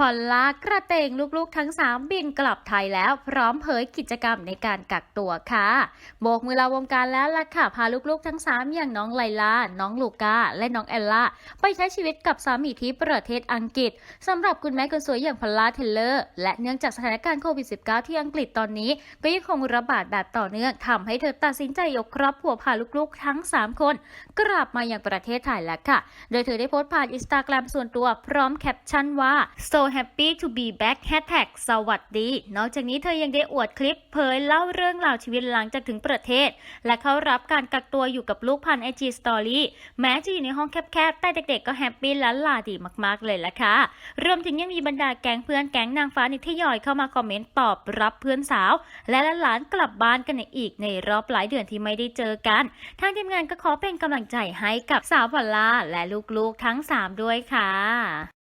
พอลล่ากระเตงลูกๆทั้ง 3 บินกลับไทยแล้วพร้อมเผยกิจกรรมในการกักตัวค่ะโบกมือลาวงการแล้วล่ะค่ะ พาลูกๆทั้ง 3 อย่างน้องไลลา น้องลูก้า และน้องแอลล่า ไปใช้ชีวิตกับสามีที่ประเทศอังกฤษสำหรับคุณแม่คนสวยอย่างพอลล่าเทเลอร์ และเนื่องจากสถานการณ์โควิด -19 ที่อังกฤษตอนนี้ ก็ยังคงระบาดแบบต่อเนื่องทำให้เธอตัดสินใจยกครอบครัวพาลูกๆทั้ง 3 คน กลับมาอย่างประเทศไทยแล้วค่ะ โดยเธอได้โพสต์ผ่านอินสตาแกรมส่วนตัวพร้อมแคปชั่นว่า so happy to be back hashtag สวัสดี นอกจากนี้เธอยังได้อวดคลิปเผยเล่าเรื่องราวชีวิตหลังจากถึงประเทศ และเข้ารับการกักตัวอยู่กับลูกพันไอจีสตอรี่แม้จะอยู่ในห้องแคบๆ แต่เด็กๆ ก็แฮปปี้และลาดีมากๆเลยล่ะค่ะ รวมถึงยังมีบรรดาแก๊งเพื่อนแก๊งนางฟ้านิทยอยเข้ามาคอมเมนต์ตอบรับเพื่อนสาว และหลานกลับบ้านกันอีกในรอบหลายเดือนที่ไม่ได้เจอกัน ทางทีมงานก็ขอเป็นกำลังใจให้กับสาวพอลล่าและลูกๆทั้ง 3 ด้วยค่ะ